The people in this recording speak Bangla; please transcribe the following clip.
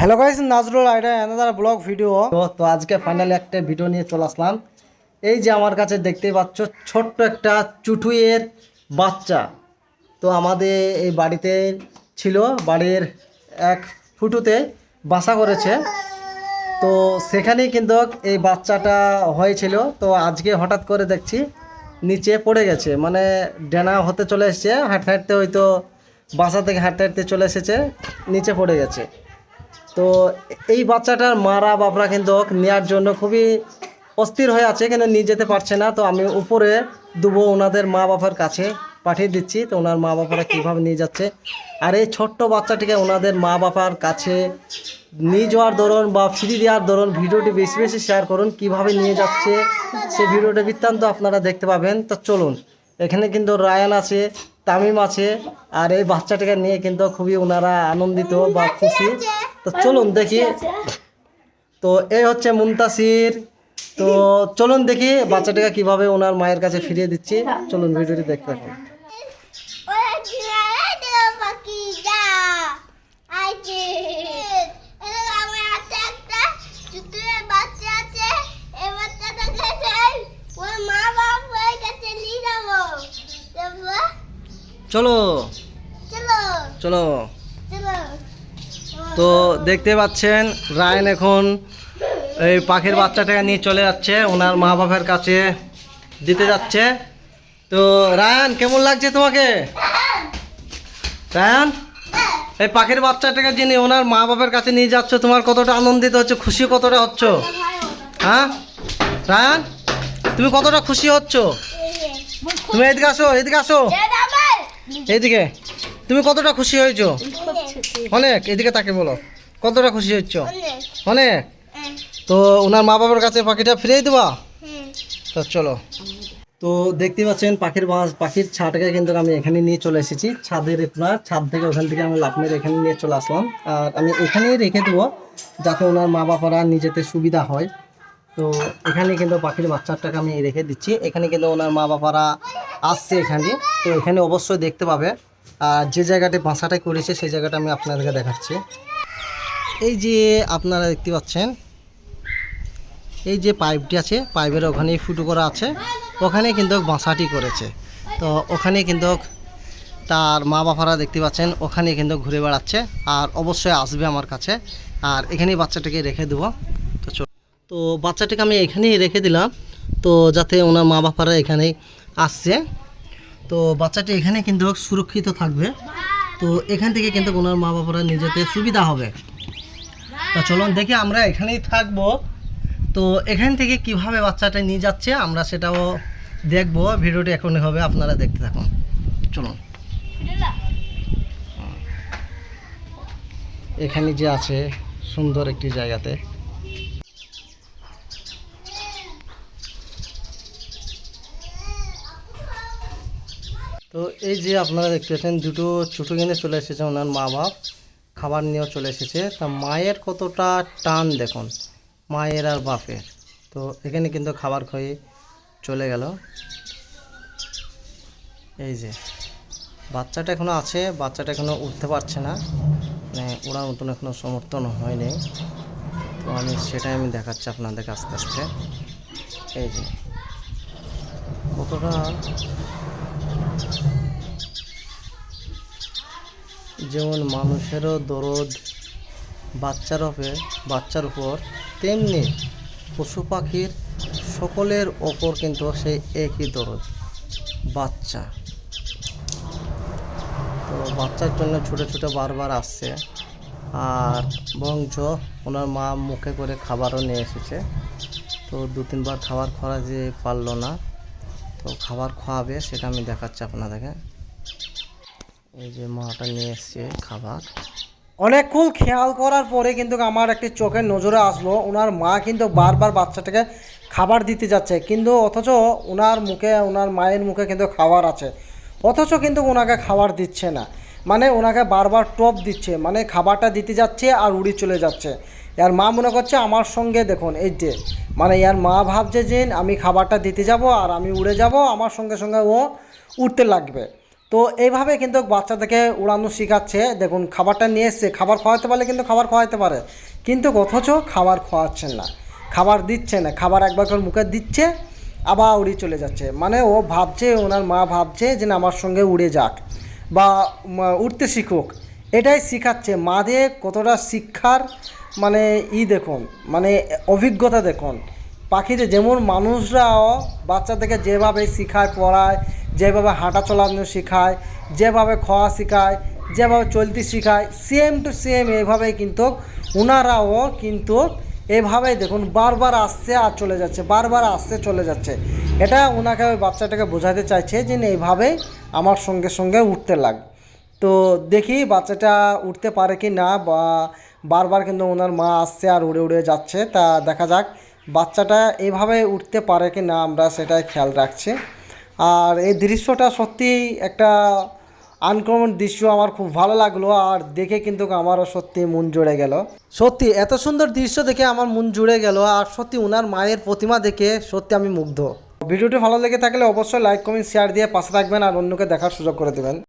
হ্যালো গাইস নাজরুল আইডা অ্যানাদার ব্লগ ভিডিও তো তো আজকে ফাইনালি একটা ভিডিও নিয়ে চলে আসলাম। এই যে আমার কাছে দেখতেই পাচ্ছ, ছোট্ট একটা চুটুইয়ের বাচ্চা। তো আমাদের এই বাড়িতে ছিল, বাড়ির এক ফুটুতে বাসা করেছে। তো সেখানেই কিন্তু এই বাচ্চাটা হয়েছিল। তো আজকে হঠাৎ করে দেখছি, নিচে পড়ে গেছে। মানে ডেনা হতে চলে এসছে, হাঁটতে হাঁটতে হয়তো বাসা থেকে হাঁটতে হাঁটতে চলে এসেছে, নিচে পড়ে গেছে। তো এই বাচ্চাটার মারা বাপরা কিন্তু নেওয়ার জন্য খুবই অস্থির হয়ে আছে, কিন্তু নিয়ে যেতে পারছে না। তো আমি উপরে দুবো ওনাদের মা বাবার কাছে পাঠিয়ে দিচ্ছি, তো ওনার মা বাবারা কীভাবে নিয়ে যাচ্ছে। আর এই ছোট্ট বাচ্চাটিকে ওনাদের মা বাবার কাছে নিয়ে যাওয়ার দরুন বা ফ্রি দেওয়ার দরুন ভিডিওটি বেশি বেশি শেয়ার করুন, কীভাবে নিয়ে যাচ্ছে সেই ভিডিওটা বৃত্তান্ত আপনারা দেখতে পাবেন। তো চলুন, এখানে কিন্তু রায়ান আছে তামিম আছে আর এই বাচ্চাটাকে নিয়ে কিন্তু খুবই ওনারা আনন্দিত বা খুশি। তো চলুন দেখি। তো এই হচ্ছে মুমতাসির তো চলুন দেখি বাচ্চাটাকে কীভাবে ওনার মায়ের কাছে ফিরিয়ে দিচ্ছি। চলুন ভিডিওটি দেখতে ওরা কীভাবে দিল পাখি যা আইছে এটা আমার হাতে একটা চুতুরের বাচ্চা আছে এই বাচ্চাটাকে যাই ওর মা বাবার কাছে নিয়ে যাব যাব চলো। চলো। চলো। চলো। তো দেখতে পাচ্ছেন রায়ন এখন এই পাখির বাচ্চাটাকে নিয়ে চলে যাচ্ছে ওনার মা বাবার কাছে দিতে যাচ্ছে। তো রায়ান কেমন লাগছে তোমাকে? রায়ান এই পাখির বাচ্চাটাকে যিনি ওনার মা বাবার কাছে নিয়ে যাচ্ছ তোমার কতটা আনন্দিত হচ্ছে খুশি কতটা হচ্ছ? হ্যাঁ? রায়ান তুমি কতটা খুশি হচ্ছ? তুমি এদিকে আসো এদিকে আসো। এইদিকে, তুমি কতটা খুশি হয়েছো? অনেক এদিকে তাকে বলো। কতটা খুশি হচ্ছ অনেক। তো ওনার মা বাবার কাছে পাখিটা ফিরিয়ে দেবা? তো চলো। তো দেখতে পাচ্ছেন পাখির বাস, পাখির ছাটাকে কিন্তু আমি এখানে নিয়ে চলে এসেছি। ছাদের আপনার ছাদ থেকে ওখান থেকে আমি লাভ মেরে এখানে নিয়ে চলে আসলাম। আর আমি এখানেই রেখে দেবো, যাতে ওনার মা বাবারা নিজেতে সুবিধা হয়। তো এখানে কিন্তু পাখির বাচ্চাটাকে আমি রেখে দিচ্ছি। এখানে কিন্তু ওনার মা বাবারা আসছে এখানে। তো এখানে অবশ্যই দেখতে পাবে। আর যে জায়গাটি বাসাটা করেছে, সেই জায়গাটা আমি আপনাদেরকে দেখাচ্ছি। এই যে আপনারা দেখতে পাচ্ছেন, এই যে পাইপটি আছে, পাইপের ওখানে ফুটো করা আছে। ওখানে কিন্তু বাসাটি করেছে। তো ওখানে কিন্তু তার মা বাবারা দেখতে পাচ্ছেন, ওখানে কিন্তু ঘুরে বেড়াচ্ছে। আর অবশ্যই আসবে আমার কাছে। আর এখানেই বাচ্চাটাকে রেখে দেবো। তো বাচ্চাটাকে আমি এখানেই রেখে দিলাম। তো যাতে ওনার মা বাবারা এখানেই আসছে। তো বাচ্চাটি এখানে কিন্তু সুরক্ষিত থাকবে। তো এখান থেকে কিন্তু ওনার মা বাবারা নিজেতে সুবিধা হবে। তো চলুন দেখি আমরা এখানেই থাকব। তো এখান থেকে কীভাবে বাচ্চাটা নিয়ে যাচ্ছে আমরা সেটাও দেখব। ভিডিওটি এখনই হবে, আপনারা দেখতে থাকুন। চলুন। এখানে যে আছে সুন্দর একটি জায়গাতে। তো এই যে আপনারা দেখতে পাচ্ছেন, দুটো ছোটো কিনে চলে এসেছে ওনার মা বাপ খাবার নিয়েও চলে এসেছে। তা মায়ের কতটা টান দেখুন, মায়ের আর বাপের। তো এখানে কিন্তু খাবার খেয়ে চলে গেল। এই যে, বাচ্চাটা এখনও আছে, বাচ্চাটা এখনও উঠতে পারছে না। মানে ওরা মতন এখনও সমর্থন হয়নি। তো আমি সেটাই আমি দেখাচ্ছি আপনাদেরকে আস্তে আস্তে। এই যে, কতটা যেমন মানুষেরও দরদ বাচ্চার উপরে বাচ্চার উপর, তেমনি পশু পাখির সকলের ওপর কিন্তু সেই একই দরদ, বাচ্চা। তো বাচ্চার জন্য ছুটে ছুটে বারবার আসছে। আর বংশ ওনার মা মুখে করে খাবারও নিয়ে এসেছে। তো দু তিনবার খাবার খাওয়া যে পারল না। তো খাবার খাওয়াবে, সেটা আমি দেখাচ্ছি আপনাদেরকে। এই যে মাটা নিয়ে এসছে খাবার। অনেকক্ষণ খেয়াল করার পরে কিন্তু আমার একটি চোখের নজরে আসলো, ওনার মা কিন্তু বারবার বাচ্চাটাকে খাবার দিতে যাচ্ছে, কিন্তু অথচ ওনার মুখে, ওনার মায়ের মুখে কিন্তু খাবার আছে। অথচ কিন্তু ওনাকে খাবার দিচ্ছে না। মানে ওনাকে বারবার টপ দিচ্ছে মানে খাবারটা দিতে যাচ্ছে আর উড়ি চলে যাচ্ছে। এর মা মনে করছে আমার সঙ্গে দেখুন, এই যে মানে এর মা ভাবছে যে আমি খাবারটা দিতে যাব আর আমি উড়ে যাব, আমার সঙ্গে সঙ্গে ও উঠতে লাগবে। তো এইভাবে কিন্তু বাচ্চাদেরকে উড়ানো শেখাচ্ছে, দেখুন, খাবারটা নিয়ে এসছে, খাবার খাওয়াতে পারলে কিন্তু খাবার খাওয়াতে পারে, কিন্তু অথচ খাবার খাওয়াচ্ছেন না, খাবার দিচ্ছে না, খাবার একবার করে মুখে দিচ্ছে, আবার উড়ে চলে যাচ্ছে। মানে ও ভাবছে, ওনার মা ভাবছে যে আমার সঙ্গে উড়ে যাক বা উঠতে শিখুক। এটাই শেখাচ্ছে। মাদের কতটা শিক্ষার মানে ই দেখুন মানে অভিজ্ঞতা দেখুন। পাখিতে যেমন মানুষরাও বাচ্চাদেরকে যেভাবে শেখায় পড়ায় যেভাবে হাঁটা চলানো শেখায় যেভাবে খাওয়া শেখায় যেভাবে চলতে শেখায় সেম টু সেম এভাবেই কিন্তু ওনারাও কিন্তু এভাবেই দেখুন বারবার আসছে আর চলে যাচ্ছে বারবার আসছে চলে যাচ্ছে। এটা ওনাকে ওই বাচ্চাটাকে বোঝাতে চাইছে যে না, এইভাবেই আমার সঙ্গে সঙ্গে উঠতে লাগ। তো দেখি বাচ্চাটা উঠতে পারে কি না বা বারবার কিন্তু ওনার মা আসছে আর উড়ে উড়ে যাচ্ছে। তা দেখা যাক বাচ্চাটা এভাবে উঠতে পারে কি না আমরা সেটাই খেয়াল রাখছি। আর এই দৃশ্যটা সত্যি একটা আনকমন দৃশ্য আমার খুব ভালো লাগল আর দেখে কিন্তু আমারও সত্যি মন জুড়ে গেল। সত্যি এত সুন্দর দৃশ্য দেখে আমার মন জুড়ে গেল আর সত্যি ওনার মায়ের প্রতিমা দেখে সত্যি আমি মুগ্ধ। ভিডিওটি ভালো লেগে থাকলে অবশ্যই লাইক কমেন্ট শেয়ার দিয়ে পাশে থাকবেন আর অন্যকে দেখার সুযোগ করে দেবেন।